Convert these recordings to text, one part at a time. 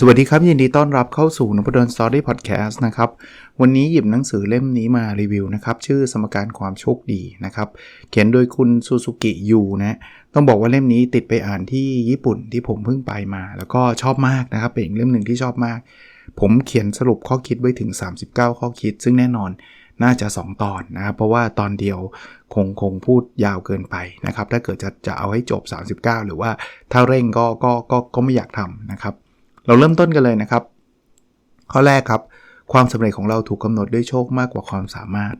สวัสดีครับ ยินดีต้อนรับเข้าสู่นพดลสตอรี่พอดแคสต์นะครับ วันนี้หยิบหนังสือเล่มนี้มารีวิวนะครับ ชื่อสมการความโชคดีนะครับ เขียนโดยคุณซูซูกิยูนะต้องบอกว่าเล่มนี้ติดไปอ่านที่ญี่ปุ่นที่ผมเพิ่งไปมา แล้วก็ชอบมากนะครับ เป็นเล่มหนึ่งที่ชอบมาก ผมเขียนสรุปข้อคิดไว้ถึง 39 ข้อคิด ซึ่งแน่นอนน่าจะ 2 ตอนนะครับ เพราะว่าตอนเดียวคงคงพูดยาวเกินไปนะครับถ้าเกิดจะจะเอาให้จบ 39 หรือว่าถ้าเร่งก็ก็ก็ก็ไม่อยากทำนะครับ เราเริ่มต้นกันเลยนะครับ ข้อแรกครับ ความสำเร็จของเราถูกกาหนดด้วยโชคมากกว่าความสามารถ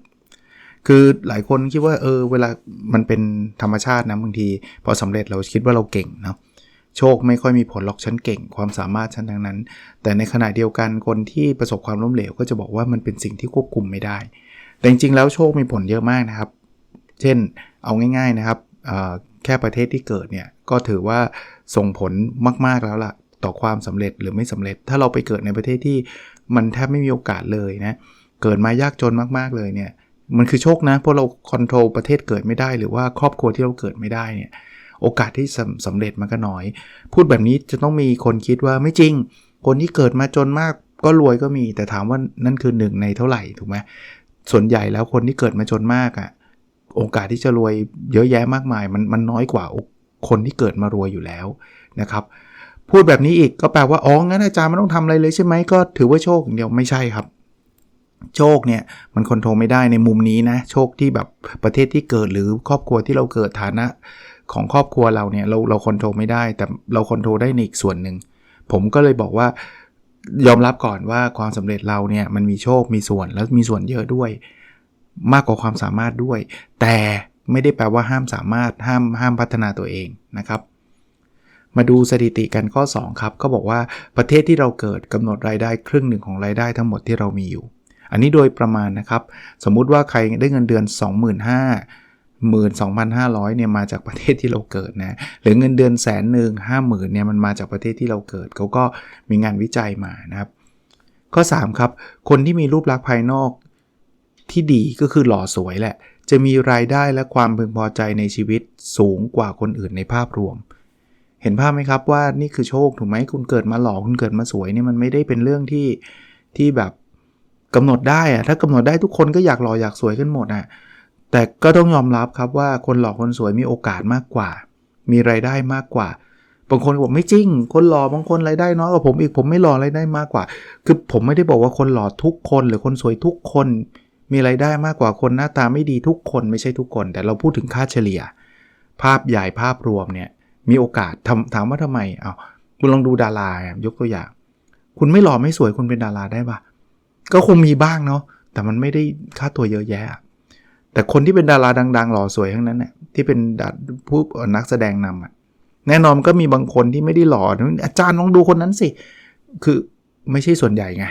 คือหลายคนคิดว่าเออเวลามันเป็นธรรมชาตินะบางที พอสำเร็จเราคิดว่าเราเก่งเนาะโชคไม่ค่อยมีผลหรอกฉันเก่ง ความสามารถฉันทั้งนั้น แต่ในขณะเดียวกันคนที่ประสบความล้มเหลว ก็จะบอกว่ามันเป็นสิ่งที่ควบคุมไม่ได้ แต่จริงๆแล้วโชคมีผลเยอะมากนะครับ เช่นเอาง่าย ๆนะครับแค่ประเทศที่เกิดเนี่ยก็ถือว่าส่งผลมากๆแล้วล่ะ ต่อความสำเร็จหรือไม่สำเร็จ ถ้าเราไปเกิดในประเทศที่มันแทบไม่มีโอกาสเลยนะ เกิดมายากจนมากๆเลยเนี่ย มันคือโชคนะ เพราะเราคอนโทรลประเทศเกิดไม่ได้ หรือว่าครอบครัวที่เราเกิดไม่ได้เนี่ย โอกาสที่สสำเร็จมันก็น้อย พูดแบบนี้จะต้องมีคนคิดว่าไม่จริง คนที่เกิดมาจนมากก็รวยก็มี แต่ถามว่านั่นคือหนึ่งในเท่าไหร่ถูกไหมส่วนใหญ่แล้วคนที่เกิดมาจนมากอะ่ะ โอกาสที่จะรวยเยอะแยะมากมาย มันมันน้อยกว่าคนที่เกิดมารวยอยู่แล้วนะครับ พูดแบบนี้อีกก็แปลว่าอ๋องั้นอาจารย์ไม่ต้องทำอะไรเลยใช่ไหมก็ถือว่าโชคเดียวไม่ใช่ครับ โชคเนี่ยมันคอนโทรลไม่ได้ในมุมนี้นะ โชคที่แบบประเทศที่เกิดหรือครอบครัวที่เราเกิดฐานะของครอบครัวเราเนี่ยเราเราคอนโทรลไม่ได้ แต่เราคอนโทรลได้ในอีกส่วนหนึ่งผมก็เลยบอกว่ายอมรับก่อนว่าความสำเร็จเราเนี่ยมันมีโชคมีส่วนแล้วมีส่วนเยอะด้วย มากกว่าความสามารถด้วย แต่ไม่ได้แปลว่าห้ามสามารถห้ามห้ามพัฒนาตัวเองนะครับ มาดูสถิติกันข้อ 2 ครับก็บอกว่าประเทศที่เราเกิดกำหนดรายได้ครึ่งหนึ่งของรายได้ทั้งหมดที่เรามีอยู่ อันนี้โดยประมาณนะครับ สมมุติว่าใครได้เงินเดือน 25,000 12,500เนี่ยมาจากประเทศที่เราเกิดนะหรือเงินเดือนแสนหนึ่งห้าหมื่นเนี่ยมันมาจากประเทศที่เราเกิดเขาก็มีงานวิจัยมานะครับข้อ 3 ครับ คนที่มีรูปลักษณ์ภายนอกที่ดีก็คือหล่อสวยแหละ จะมีรายได้และความพึงพอใจในชีวิตสูงกว่าคนอื่นในภาพรวม เห็นภาพไหมครับว่านี่คือโชคถูกไหมคุณเกิดมาหล่อคุณเกิดมาสวยเนี่ยมันไม่ได้เป็นเรื่องที่ที่แบบกำหนดได้อะถ้ากำหนดได้ทุกคนก็อยากหล่ออยากสวยกันหมดอะแต่ก็ต้องยอมรับครับว่าคนหล่อคนสวยมีโอกาสมากกว่า มีไรายได้มากกว่า บางคนบอกไม่จริง คนหล่อบางคนรายได้น้อยกว่าผมอีกผมไม่หล่อรายได้มากกว่า คือผมไม่ได้บอกว่าคนหล่อทุกคน หรือคนสวยทุกคน มีไรายได้มากกว่าคนหน้าตาไม่ดีทุกคนไม่ใช่ทุกคน แต่เราพูดถึงค่าเฉลี่ย ภาพใหญ่ภาพรวมเนี่ย มีโอกาสถามว่าทำไมเอาคุณลองดูดารายกตัวอย่าง คุณไม่หล่อไม่สวยคุณเป็นดาราได้ปะก็คงมีบ้างเนาะแต่มันไม่ได้ค่าตัวเยอะแยะ แต่คนที่เป็นดาราดัง ๆ หล่อสวยทั้งนั้นเนี่ยที่เป็นผู้นักแสดงนำอะแน่นอนก็มีบางคนที่ไม่ได้หล่ออาจารย์ลองดูคนนั้นสิ คือไม่ใช่ส่วนใหญ่ไง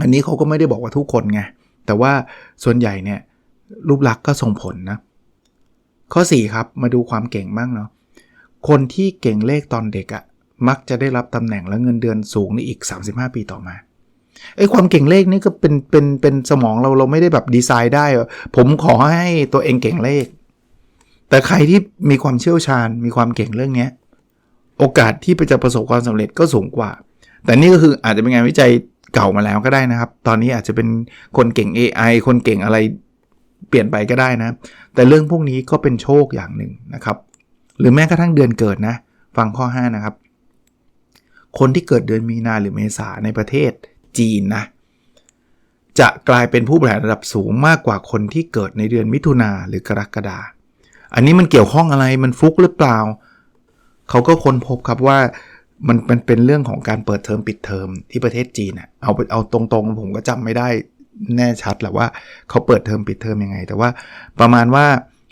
อันนี้เขาก็ไม่ได้บอกว่าทุกคนไง แต่ว่าส่วนใหญ่เนี่ยรูปลักษณ์ก็ส่งผลนะ ข้อ 4 ครับมาดูความเก่งบ้างเนาะ คนที่เก่งเลขตอนเด็กอะมักจะได้รับตำแหน่งและเงินเดือนสูงในอีก 35 ปีต่อมาไอ้ความเก่งเลขนี่ก็เป็นเป็นเป็นสมองเราเราไม่ได้แบบดีไซน์ได้ ผมขอให้ตัวเองเก่งเลข แต่ใครที่มีความเชี่ยวชาญมีความเก่งเรื่องนี้โอกาสที่จะประสบความสำเร็จก็สูงกว่า แต่นี่ก็คืออาจจะเป็นงานวิจัยเก่ามาแล้วก็ได้นะครับ ตอนนี้อาจจะเป็นคนเก่ง AI คนเก่งอะไรเปลี่ยนไปก็ได้นะ แต่เรื่องพวกนี้ก็เป็นโชคอย่างหนึ่งนะครับ หรือแม้กระทั่งเดือนเกิดนะ ฟังข้อ 5 นะครับ คนที่เกิดเดือนมีนาหรือเมษาในประเทศจีนนะ จะกลายเป็นผู้บริหารระดับสูงมากกว่าคนที่เกิดในเดือนมิถุนาหรือกรกฎาอันนี้มันเกี่ยวข้องอะไรมันฟุกหรือเปล่า เขาก็ค้นพบครับว่ามันมันเป็นเรื่องของการเปิดเทอมปิดเทอมที่ประเทศจีนอะเอาเอาตรงๆ ผมก็จำไม่ได้แน่ชัดแหละว่าเขาเปิดเทอมปิดเทอมยังไง แต่ว่าประมาณว่า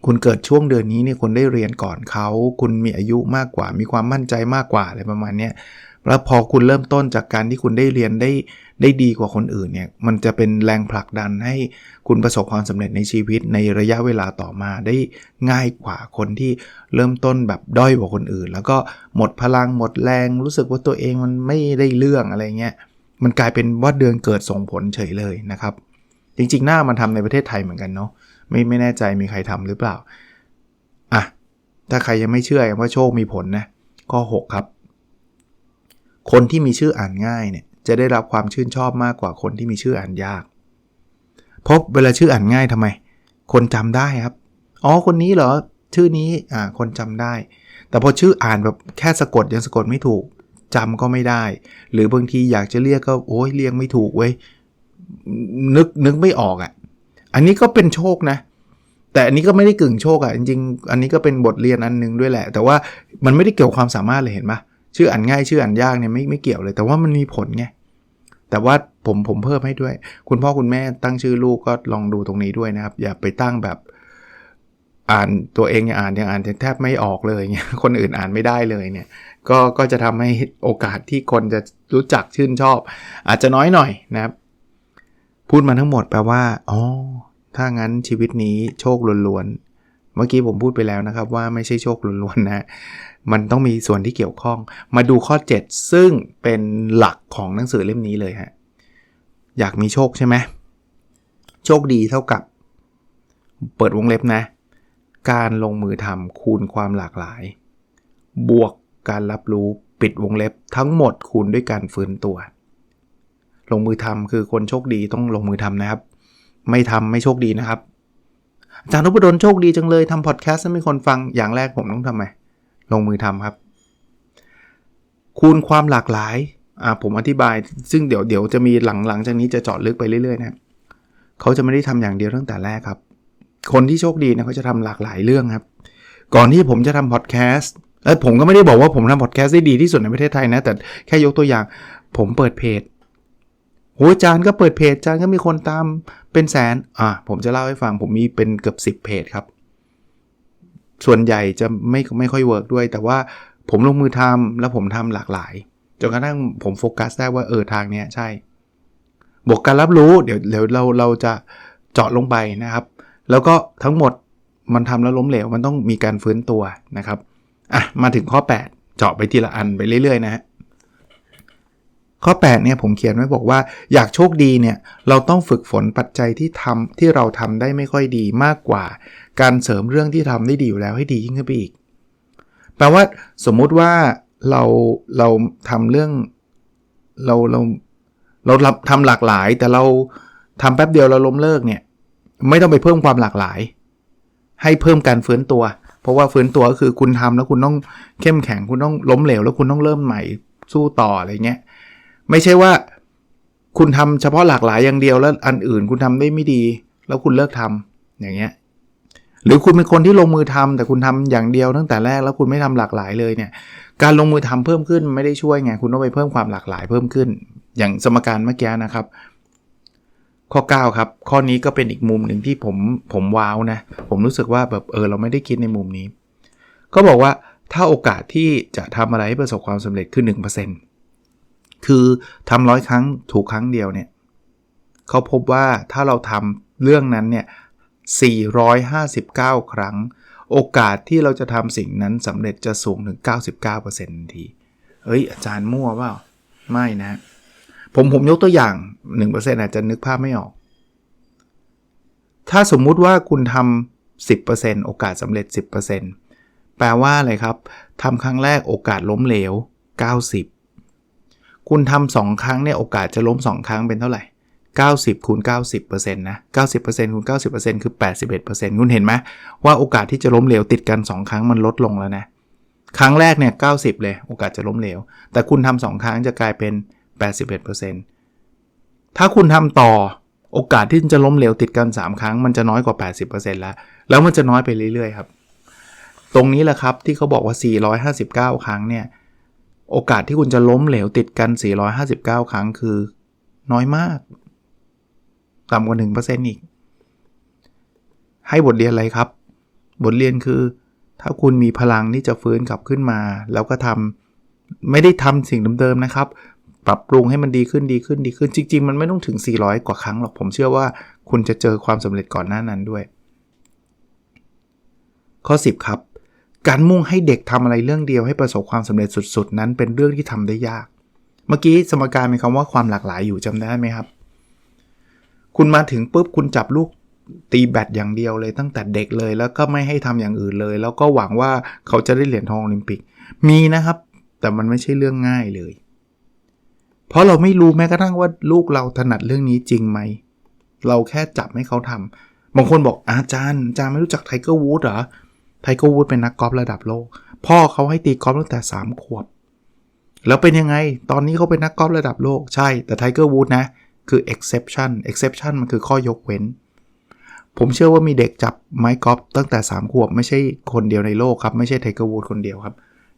คุณเกิดช่วงเดือนนี้เนี่ยคุณได้เรียนก่อนเขา คุณมีอายุมากกว่า มีความมั่นใจมากกว่าอะไรประมาณนี้แล้วพอคุณเริ่มต้นจากการที่คุณได้เรียนได้ได้ดีกว่าคนอื่นเนี่ย มันจะเป็นแรงผลักดันให้คุณประสบความสำเร็จในชีวิตในระยะเวลาต่อมาได้ง่ายกว่าคนที่เริ่มต้นแบบด้อยกว่าคนอื่น แล้วก็หมดพลังหมดแรงรู้สึกว่าตัวเองมันไม่ได้เรื่องอะไรเงี้ย มันกลายเป็นว่าเดือนเกิดส่งผลเฉยเลยนะครับ จริงๆหน้ามันทำในประเทศไทยเหมือนกันเนาะ ไม่ไม่แน่ใจมีใครทำหรือเปล่าอะถ้าใครยังไม่เชื่อว่าโชคมีผลนะข้อ 6 ครับ คนที่มีชื่ออ่านง่ายเนี่ยจะได้รับความชื่นชอบมากกว่าคนที่มีชื่ออ่านยากพราะเวลาชื่ออ่านง่ายทำไม คนจำได้ครับ อ๋อคนนี้เหรอชื่อนี้อ่าคนจำได้ แต่พอชื่ออ่านแบบแค่สะกดยังสะกดไม่ถูกจำก็ไม่ได้ หรือบางทีอยากจะเรียกก็โอ้ยเรียกไม่ถูกเว้ยนึกนึกไม่ออกอะ่ะ อันนี้ก็เป็นโชคนะ แต่อันนี้ก็ไม่ได้กึ่งโชคอะ่ะจริงๆ อันนี้ก็เป็นบทเรียนอันนึงด้วยแหละ แต่ว่ามันไม่ได้เกี่ยวความสามารถเลยเห็นไหมชื่ออ่านง่ายชื่ออ่านยากเนี่ยไม่ไม่เกี่ยวเลย แต่ว่ามันมีผลไงแต่ว่าผมผมเพิ่มให้ด้วย คุณพ่อคุณแม่ตั้งชื่อลูกก็ลองดูตรงนี้ด้วยนะครับ อย่าไปตั้งแบบอ่านตัวเองอ่านยังอ่านแทบไม่ออกเลยเงี้ยคนอื่นอ่านไม่ได้เลยเนี่ย ก็ก็จะทำให้โอกาสที่คนจะรู้จักชื่นชอบ อาจจะน้อยหน่อยนะครับ พูดมาทั้งหมดแปลว่า อ๋อ ถ้างั้นชีวิตนี้โชคล้วนๆ เมื่อกี้ผมพูดไปแล้วนะครับว่าไม่ใช่โชคล้วนๆนะ มันต้องมีส่วนที่เกี่ยวข้อง มาดูข้อ 7 ซึ่งเป็นหลักของหนังสือเล่มนี้เลยฮะ อยากมีโชคใช่ไหม โชคดีเท่ากับ เปิดวงเล็บนะ การลงมือทำคูณความหลากหลาย บวกการรับรู้ปิดวงเล็บทั้งหมดคูณด้วยการฟื้นตัว ลงมือทำคือคนโชคดีต้องลงมือทำนะครับ ไม่ทำไม่โชคดีนะครับอาจารย์นพดลโชคดีจังเลยทำพอดแคสต์ให้มีคนฟังอย่างแรกผมต้องทำไมลงมือทำครับ คูณความหลากหลายอ่าผมอธิบาย ซึ่งเดี๋ยวเดี๋ยวจะมีหลังหลังจากนี้จะเจาะลึกไปเรื่อยๆนะเขาจะไม่ได้ทำอย่างเดียวตั้งแต่แรกครับ คนที่โชคดีนะเขาจะทำหลากหลายเรื่องครับ ก่อนที่ผมจะทำพอดแคสต์แล้วผมก็ไม่ได้บอกว่าผมทำพอดแคสต์ได้ดีที่สุดในประเทศไทยนะ แต่แค่ยกตัวอย่าง ผมเปิดเพจ โหจานก็เปิดเพจจานก็มีคนตามเป็นแสน อ่าผมจะเล่าให้ฟังผมมีเป็นเกือบ 10 เพจครับ ส่วนใหญ่จะไม่ไม่ค่อยเวิร์กด้วย แต่ว่าผมลงมือทำแล้วผมทำหลากหลายจนกระทั่งผมโฟกัสได้ว่าเออทางเนี้ยใช่ บวกการรับรู้เดี๋ยวเดี๋ยวเราเราจะเจาะลงไปนะครับ แล้วก็ทั้งหมดมันทำแล้วล้มเหลวมันต้องมีการฟื้นตัวนะครับอะมาถึงข้อ 8 เจาะไปทีละอันไปเรื่อยๆนะฮะ ข้อ8เนี่ยผมเขียนไว้บอกว่าอยากโชคดีเนี่ยเราต้องฝึกฝนปัจจัยที่ทำที่เราทำได้ไม่ค่อยดีมากกว่า การเสริมเรื่องที่ทำได้ดีอยู่แล้วให้ดียิ่งขึ้นไปอีก แปลว่าสมมุติว่าเราเราทำเรื่องเราเราเราทำหลากหลาย แต่เราทำแป๊บเดียวเราล้มเลิกเนี่ยไม่ต้องไปเพิ่มความหลากหลาย ให้เพิ่มการฟื้นตัว เพราะว่าฟื้นตัวก็คือคุณทำแล้วคุณต้องเข้มแข็งคุณต้องล้มเหลวแล้วคุณต้องเริ่มใหม่สู้ต่ออะไรเงี้ย ไม่ใช่ว่า คุณทำเฉพาะหลากหลายอย่างเดียวแล้วอันอื่นคุณทำได้ไม่ดี แล้วคุณเลิกทำอย่างเงี้ยหรือคุณเป็นคนที่ลงมือทำแต่คุณทำอย่างเดียวตั้งแต่แรกแล้วคุณไม่ทำหลากหลายเลยเนี่ยการลงมือทำเพิ่มขึ้นไม่ได้ช่วยไงคุณต้องไปเพิ่มความหลากหลายเพิ่มขึ้น อย่างสมการเมื่อกี้นะครับ ข้อ 9 ครับ ข้อนี้ก็เป็นอีกมุมหนึ่งที่ผมผมว้าวนะ ผมรู้สึกว่าแบบเออเราไม่ได้คิดในมุมนี้ ก็บอกว่าถ้าโอกาสที่จะทำอะไรให้ประสบความสำเร็จคือ1% คือทำร้อยครั้งถูกครั้งเดียวเนี่ยเขาพบว่าถ้าเราทำเรื่องนั้นเนี่ย 459 ครั้ง โอกาสที่เราจะทำสิ่งนั้นสำเร็จจะสูงถึง 99%ทันทีเฮ้ย อาจารย์มั่วเปล่า ไม่นะ ผมผมยกตัวอย่าง 1%อาจจะนึกภาพไม่ออก ถ้าสมมุติว่าคุณทำ 10%โอกาสสำเร็จ 10%แปลว่าอะไรครับทำครั้งแรกโอกาสล้มเหลว 90 คุณทำสองครั้งเนี่ยโอกาสจะล้ม 2 ครั้งเป็นเท่าไหร่ 90คูณ90%นะ90%คูณ90%คือ 81%คุณเห็นไหมว่าโอกาสที่จะล้มเหลวติดกัน 2 ครั้งมันลดลงแล้วนะ ครั้งแรกเนี่ย90 เลย โอกาสจะล้มเหลว แต่คุณทำ2ครั้งจะกลายเป็น 81%ถ้าคุณทำต่อโอกาสที่จะล้มเหลวติดกัน 3 ครั้งมันจะน้อยกว่า 80%แล้ว แล้วมันจะน้อยไปเรื่อยๆครับ ตรงนี้แหละครับที่เขาบอกว่า 459 ครั้งเนี่ย โอกาสที่คุณจะล้มเหลวติดกัน 459 ครั้งคือ น้อยมาก ต่ำกว่า 1%อีก ให้บทเรียนอะไรครับ บทเรียนคือ ถ้าคุณมีพลังที่จะฟื้นกลับขึ้นมา แล้วก็ทำไม่ได้ทำสิ่งเดิมๆนะครับ ปรับปรุงให้มันดีขึ้นดีขึ้นดีขึ้น จริง ๆ มันไม่ต้องถึง 400 กว่าครั้งหรอก ผมเชื่อว่าคุณจะเจอความสำเร็จก่อนหน้านั้นด้วย ข้อ 10 ครับ การมุ่งให้เด็กทำอะไรเรื่องเดียวให้ประสบความสำเร็จสุด ๆ นั้นเป็นเรื่องที่ทำได้ยาก เมื่อกี้สมการมีคำว่าความหลากหลายอยู่จำได้ไหมครับ คุณมาถึงปุ๊บคุณจับลูกตีแบดอย่างเดียวเลยตั้งแต่เด็กเลย แล้วก็ไม่ให้ทำอย่างอื่นเลย แล้วก็หวังว่าเขาจะได้เหรียญทองโอลิมปิก มีนะครับ แต่มันไม่ใช่เรื่องง่ายเลย เพราะเราไม่รู้แม้กระทั่งว่าลูกเราถนัดเรื่องนี้จริงไหมเราแค่จับให้เขาทำบางคนบอกอาจารย์อาจารย์ไม่รู้จักไทเกอร์วูดเหรอ ไทเกอร์วูดเป็นนักกอล์ฟระดับโลก พ่อเขาให้ตีกอล์ฟตั้งแต่ 3 ขวบ แล้วเป็นยังไง ตอนนี้เขาเป็นนักกอล์ฟระดับโลก ใช่ แต่ไทเกอร์วูดนะ คือ exception exception มันคือข้อยกเว้น ผมเชื่อว่ามีเด็กจับไม้กอล์ฟตั้งแต่ 3 ขวบ ไม่ใช่คนเดียวในโลกครับ ไม่ใช่ไทเกอร์วูดคนเดียวครับ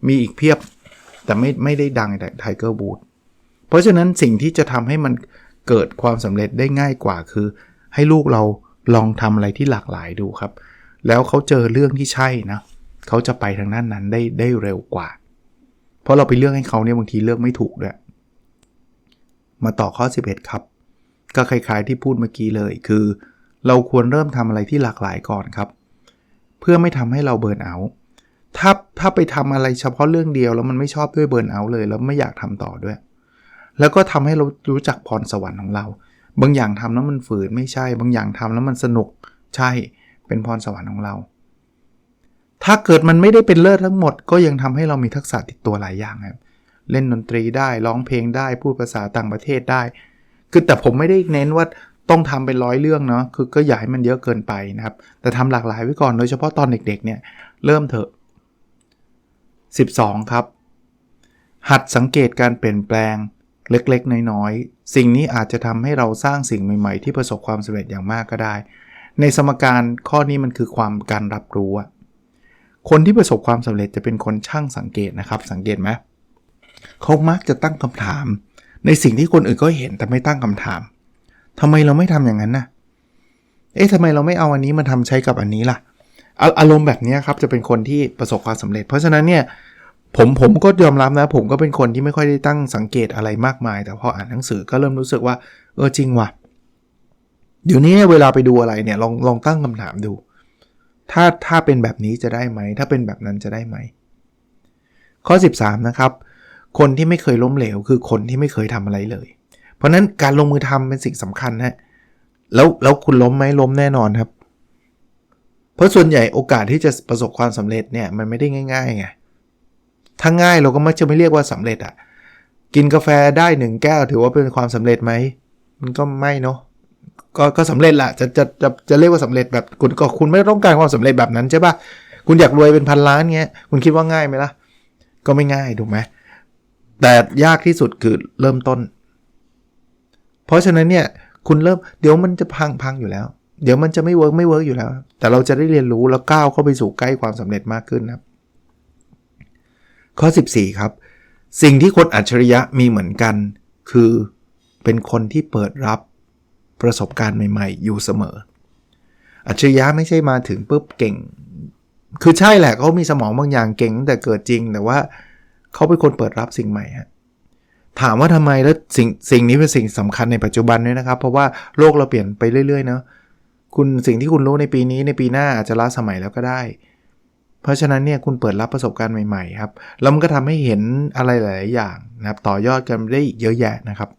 มีอีกเพียบ แต่ไม่ไม่ได้ดังแต่ไทเกอร์วูด เพราะฉะนั้นสิ่งที่จะทำให้มันเกิดความสำเร็จได้ง่ายกว่าคือ ให้ลูกเราลองทำอะไรที่หลากหลายดูครับ แล้วเขาเจอเรื่องที่ใช่นะเขาจะไปทางด้านนั้นได้ได้เร็วกว่า เพราะเราไปเลือกให้เขาเนี่ยบางทีเลือกไม่ถูกด้วยมาต่อข้อ 11 ครับ ก็คล้ายๆที่พูดเมื่อกี้เลยคือ เราควรเริ่มทำอะไรที่หลากหลายก่อนครับ เพื่อไม่ทำให้เราเบิร์นเอาท์ถ้าถ้าไปทำอะไรเฉพาะเรื่องเดียวแล้วมันไม่ชอบด้วยเบิร์นเอาท์เลย แล้วไม่อยากทำต่อด้วย แล้วก็ทำให้เรารู้จักพรสวรรค์ของเรา บางอย่างทำแล้วมันฝืนไม่ใช่ บางอย่างทำแล้วมันสนุกใช่ เป็นพรสวรรค์ของเรา ถ้าเกิดมันไม่ได้เป็นเลิศทั้งหมด ก็ยังทำให้เรามีทักษะติดตัวหลายอย่างครับเล่นดนตรีได้ร้องเพลงได้พูดภาษาต่างประเทศได้ คือแต่ผมไม่ได้เน้นว่าต้องทำเป็นร้อยเรื่องเนาะคือก็อย่าให้มันเยอะเกินไปนะครับ แต่ทำหลากหลายไว้ก่อนโดยเฉพาะตอนเด็กๆเนี่ยเริ่มเถอะ 12 ครับ หัดสังเกตการเปลี่ยนแปลงเล็กๆ น้อยๆ สิ่งนี้อาจจะทำให้เราสร้างสิ่งใหม่ ๆ ที่ประสบความสำเร็จอย่างมากก็ได้ ในสมการข้อนี้มันคือความการรับรู้อะคนที่ประสบความสำเร็จจะเป็นคนช่างสังเกตนะครับ สังเกตไหมเขามักจะตั้งคำถาม ในสิ่งที่คนอื่นก็เห็นแต่ไม่ตั้งคำถามทำไมเราไม่ทำอย่างนั้นนะเอ๊ะทำไมเราไม่เอาอันนี้มาทำใช้กับอันนี้ล่ะ อารมณ์แบบนี้ครับจะเป็นคนที่ประสบความสำเร็จ เพราะฉะนั้นเนี่ยผมผมก็ยอมรับนะ ผมก็เป็นคนที่ไม่ค่อยได้ตั้งสังเกตอะไรมากมาย แต่พออ่านหนังสือก็เริ่มรู้สึกว่า เออจริงว่ะ เดี๋ยวนี้เวลาไปดูอะไรเนี่ยลองลองตั้งคำถามดู ถ้าถ้าเป็นแบบนี้จะได้ไหม ถ้าเป็นแบบนั้นจะได้ไหม ข้อ 13 นะครับ คนที่ไม่เคยล้มเหลว คือคนที่ไม่เคยทำอะไรเลย เพราะนั้นการลงมือทำเป็นสิ่งสำคัญนะแล้วแล้วคุณล้มไหมล้มแน่นอนครับ เพราะส่วนใหญ่โอกาสที่จะประสบความสำเร็จเนี่ยมันไม่ได้ง่ายๆไงถ้าง่ายเราก็ไม่จะไม่เรียกว่าสำเร็จอะ่ะกินกาแฟได้หนึ่งแก้วถือว่าเป็นความสำเร็จไหมมันก็ไม่เนาะ ก็ก็สำเร็จละจะจะจะจะเรียกว่าสำเร็จแบบคุณก็คุณไม่ต้องการความสำเร็จแบบนั้นใช่ปะคุณอยากรวยเป็นพันล้านเงี้ยคุณคิดว่าง่ายไหมล่ะ ก็ไม่ง่ายถูกไหมแต่ยากที่สุดคือเริ่มต้น เพราะฉะนั้นเนี่ยคุณเริ่มเดี๋ยวมันจะพังพังอยู่แล้ว เดี๋ยวมันจะไม่เวิร์กไม่เวิร์กอยู่แล้ว แต่เราจะได้เรียนรู้แล้วก้าวเข้าไปสู่ใกล้ความสำเร็จมากขึ้นครับ ข้อ 14 ครับ สิ่งที่คนอัจฉริยะมีเหมือนกัน คือเป็นคนที่เปิดรับ ประสบการณ์ใหม่ๆ อยู่เสมอ อัจฉริยะไม่ใช่มาถึงปุ๊บเก่ง คือใช่แหละเขามีสมองบางอย่างเก่งแต่เกิดจริง แต่ว่าเขาเป็นคนเปิดรับสิ่งใหม่ฮะถามว่าทำไมแล้วสิ่งสิ่งนี้เป็นสิ่งสำคัญในปัจจุบันด้วยนะครับ เพราะว่าโลกเราเปลี่ยนไปเรื่อยๆเนาะคุณสิ่งที่คุณรู้ในปีนี้ในปีหน้าอาจจะล้าสมัยแล้วก็ได้ เพราะฉะนั้นเนี่ยคุณเปิดรับประสบการณ์ใหม่ๆครับแล้วมันก็ทำให้เห็นอะไรหลายๆอย่างนะครับต่อยอดกันได้อีกเยอะแยะนะครับ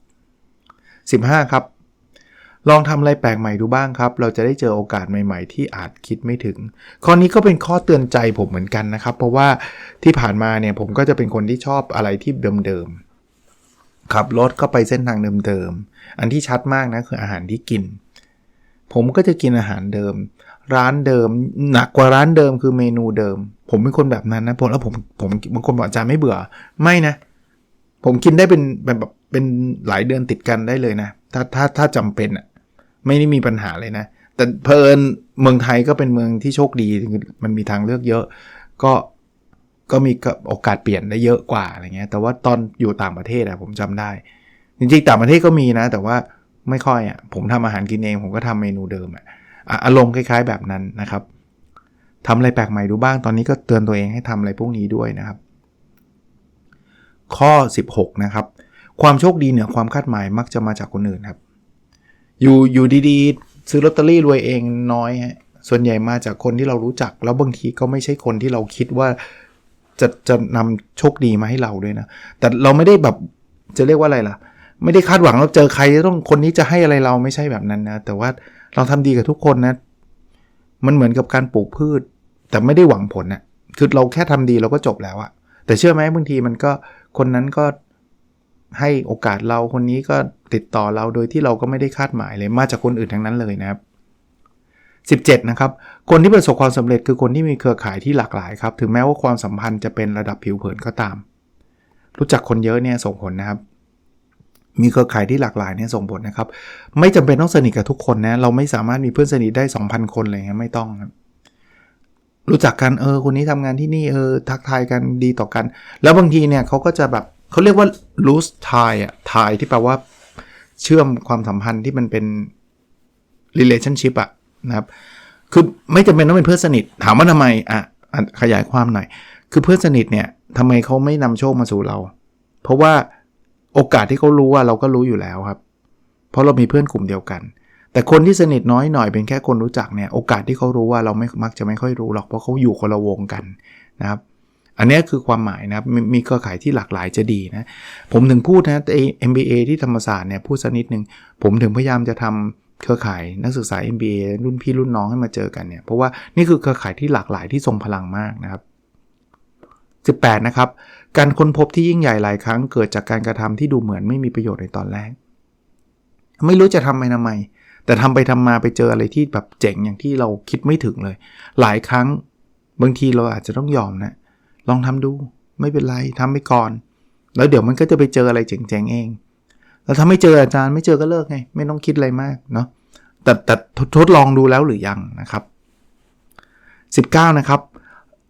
15 ครับ ลองทำอะไรแปลกใหม่ดูบ้างครับ เราจะได้เจอโอกาสใหม่ ๆ ที่อาจคิดไม่ถึง ข้อนี้ก็เป็นข้อเตือนใจผมเหมือนกันนะครับ เพราะว่าที่ผ่านมาเนี่ยผมก็จะเป็นคนที่ชอบอะไรที่เดิมๆขับรถก็ไปเส้นทางเดิมๆอันที่ชัดมากนะคืออาหารที่กิน ผมก็จะกินอาหารเดิม ร้านเดิมหนักกว่าร้านเดิมคือเมนูเดิม ผมเป็นคนแบบนั้นนะผมแล้วผมผมบางคนบอกอาจารย์ไม่เบื่อไม่นะ ผมกินได้เป็นแบบเป็นหลายเดือนติดกันได้เลยนะถ้าถ้าถ้าจำเป็นอะ ไม่ได้มีปัญหาเลยนะ แต่เพลินเมืองไทยก็เป็นเมืองที่โชคดีมันมีทางเลือกเยอะ ก็ก็มีโอกาสเปลี่ยนได้เยอะกว่าอะไรเงี้ยแต่ว่าตอนอยู่ต่างประเทศอะผมจำได้ จริงๆต่างประเทศก็มีนะ แต่ว่าไม่ค่อยอะผมทำอาหารกินเองผมก็ทำเมนูเดิมอะอารมณ์คล้าย ๆ แบบนั้นนะครับทำอะไรแปลกใหม่ดูบ้างตอนนี้ก็เตือนตัวเองให้ทำอะไรพวกนี้ด้วยนะครับ ข้อ 16 นะครับ ความโชคดีเหนือความคาดหมายมักจะมาจากคนอื่นครับ อยู่อยู่ดีๆ ซื้อลอตเตอรี่รวยเองน้อยฮะส่วนใหญ่มาจากคนที่เรารู้จัก แล้วบางทีก็ไม่ใช่คนที่เราคิดว่าจะจะนำโชคดีมาให้เราด้วยนะ แต่เราไม่ได้แบบจะเรียกว่าอะไรล่ะ ไม่ได้คาดหวังเราเจอใครต้องคนนี้จะให้อะไรเราไม่ใช่แบบนั้นนะ แต่ว่าเราทำดีกับทุกคนนะ มันเหมือนกับการปลูกพืช แต่ไม่ได้หวังผลนะ่ะคือเราแค่ทำดีเราก็จบแล้วอะแต่เชื่อไหมบางทีมันก็คนนั้นก็ ให้โอกาสเราคนนี้ก็ติดต่อเราโดยที่เราก็ไม่ได้คาดหมายเลยมาจากคนอื่นทั้งนั้นเลยนะครับ17นะครับคนที่ประสบความสำเร็จคือคนที่มีเครือข่ายที่หลากหลายครับถึงแม้ว่าความสัมพันธ์จะเป็นระดับผิวเผินก็ตาม รู้จักคนเยอะเนี่ยส่งผลนะครับ มีเครือข่ายที่หลากหลายเนี่ยส่งผลนะครับ ไม่จำเป็นต้องสนิทกับทุกคนนะเราไม่สามารถมีเพื่อนสนิทได้ 2,000 คนเลยนะไม่ต้องครับรู้จักกันเออคนนี้ทำงานที่นี่เออทักทายกันดีต่อกัน แล้วบางทีเนี่ยเขาก็จะแบบ เขาเรียกว่า loose tie อะ tie ที่แปลว่าเชื่อมความสัมพันธ์ที่มันเป็น relationship อะนะครับ คือไม่จำเป็นต้องเป็นเพื่อนสนิท ถามว่าทำไมอะอะขยายความหน่อย คือเพื่อนสนิทเนี่ยทำไมเขาไม่นำโชคมาสู่เรา เพราะว่าโอกาสที่เขารู้ว่าเราก็รู้อยู่แล้วครับ เพราะเรามีเพื่อนกลุ่มเดียวกัน แต่คนที่สนิทน้อยหน่อยเป็นแค่คนรู้จักเนี่ย โอกาสที่เขารู้ว่าเราไม่มักจะไม่ค่อยรู้หรอก เพราะเขาอยู่คนละวงกันนะครับ อันนี้คือความหมายนะครับมมีเครือข่ายที่หลากหลายจะดีนะ ผมถึงพูดนะไอ MBA ที่ธรรมศาสตร์เนี่ยพูดสักนิดนึง ผมถึงพยายามจะทำเครือข่ายนักศึกษา MBA รุ่นพี่รุ่นน้องให้มาเจอกันเนี่ยเพราะว่านี่คือเครือข่ายที่หลากหลายที่ทรงพลังมากนะครับ18 นะครับ การค้นพบที่ยิ่งใหญ่หลายครั้งเกิดจากการกระทำที่ดูเหมือนไม่มีประโยชน์ในตอนแรก ไม่รู้จะทำไปทำไม แต่ทำไปทำมาไปเจออะไรที่แบบเจ๋งอย่างที่เราคิดไม่ถึงเลย หลายครั้งบางทีเราอาจจะต้องยอมนะ ลองทำดู ไม่เป็นไรทำไปก่อน แล้วเดี๋ยวมันก็จะไปเจออะไรเจ๋งๆเอง แล้วถ้าไม่เจออาจารย์ไม่เจอก็เลิกไง ไม่ต้องคิดอะไรมากเนาะแต่แต่ทดลองดูแล้วหรือยังนะครับ 19 นะครับ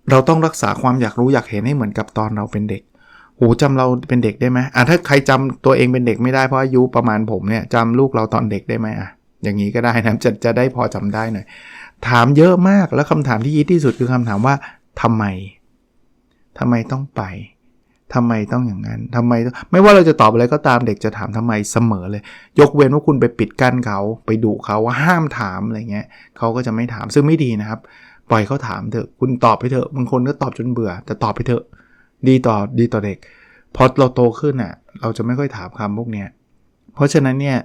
เราต้องรักษาความอยากรู้อยากเห็นให้เหมือนกับตอนเราเป็นเด็กโหจำเราเป็นเด็กได้ไหมอะถ้าใครจำตัวเองเป็นเด็กไม่ได้เพราะอายุประมาณผมเนี่ยจำลูกเราตอนเด็กได้ไหมอะอย่างนี้ก็ได้นะจะจะได้พอจำได้หน่อยถามเยอะมากแล้วคำถามที่ยิดที่สุดคือคำถามว่าทำไม ทำไมต้องไปทำไมต้องอย่างนั้นทำไม ไม่ว่าเราจะตอบอะไรก็ตามเด็กจะถามทำไมเสมอเลย ยกเว้นว่าคุณไปปิดกั้นเขา ไปดุเขาว่าห้ามถามอะไรเงี้ยเขาก็จะไม่ถามซึ่งไม่ดีนะครับ ปล่อยเขาถามเถอะ คุณตอบไปเถอะ บางคนก็ตอบจนเบื่อ แต่ตอบไปเถอะ ดีต่อ ดีต่อเด็ก พอเราโตขึ้นอะ เราจะไม่ค่อยถามคำพวกเนี้ย เพราะฉะนั้นเนี่ย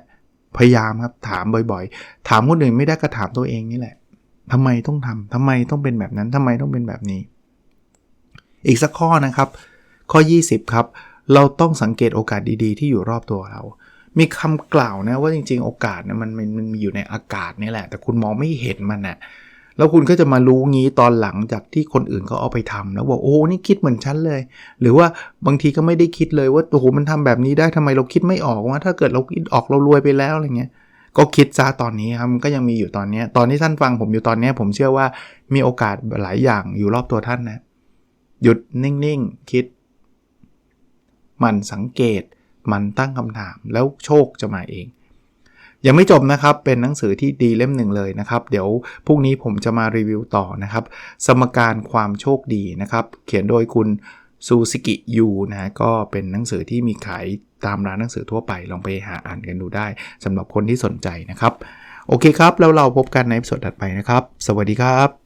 พยายามครับ ถามบ่อยๆ ถามคนอื่นไม่ได้ก็ถามตัวเองนี่แหละทำไมต้องทำทำไมต้องเป็นแบบนั้นทำไมต้องเป็นแบบนี้ อีกสักข้อนะครับ ข้อ 20 ครับ เราต้องสังเกตโอกาสดีๆ ที่อยู่รอบตัวเรา มีคำกล่าวนะว่าจริง ๆ โอกาสเนี่ยมันมันมีอยู่ในอากาศนี่แหละ แต่คุณมองไม่เห็นมันนะ่ะแล้วคุณก็จะมารู้งี้ตอนหลังจากที่คนอื่นเขาเอาไปทำแล้วบอกโอ้นี่คิดเหมือนฉันเลย หรือว่าบางทีก็ไม่ได้คิดเลยว่าโอ้โหมันทำแบบนี้ได้ทำไมเราคิดไม่ออกว่าถ้าเกิดเราคิดออกเรารวยไปแล้วอะไรเงี้ยก็คิดซะตอนนี้ครับมันก็ยังมีอยู่ตอนนี้ ตอนที่ท่านฟังผมอยู่ตอนนี้ผมเชื่อว่ามีโอกาสหลายอย่างอยู่รอบตัวท่านนะ หยุดนิ่งๆ คิด มันสังเกตมันตั้งคำถามแล้วโชคจะมาเอง ยังไม่จบนะครับเป็นหนังสือที่ดีเล่มหนึ่งเลยนะครับ เดี๋ยวพรุ่งนี้ผมจะมารีวิวต่อนะครับ สมการความโชคดีนะครับ เขียนโดยคุณซูซิกิยูนะก็เป็นหนังสือที่มีขายตามร้านหนังสือทั่วไป ลองไปหาอ่านกันดูได้สำหรับคนที่สนใจนะครับ โอเคครับ แล้วเราพบกันในสดถัดไปนะครับ สวัสดีครับ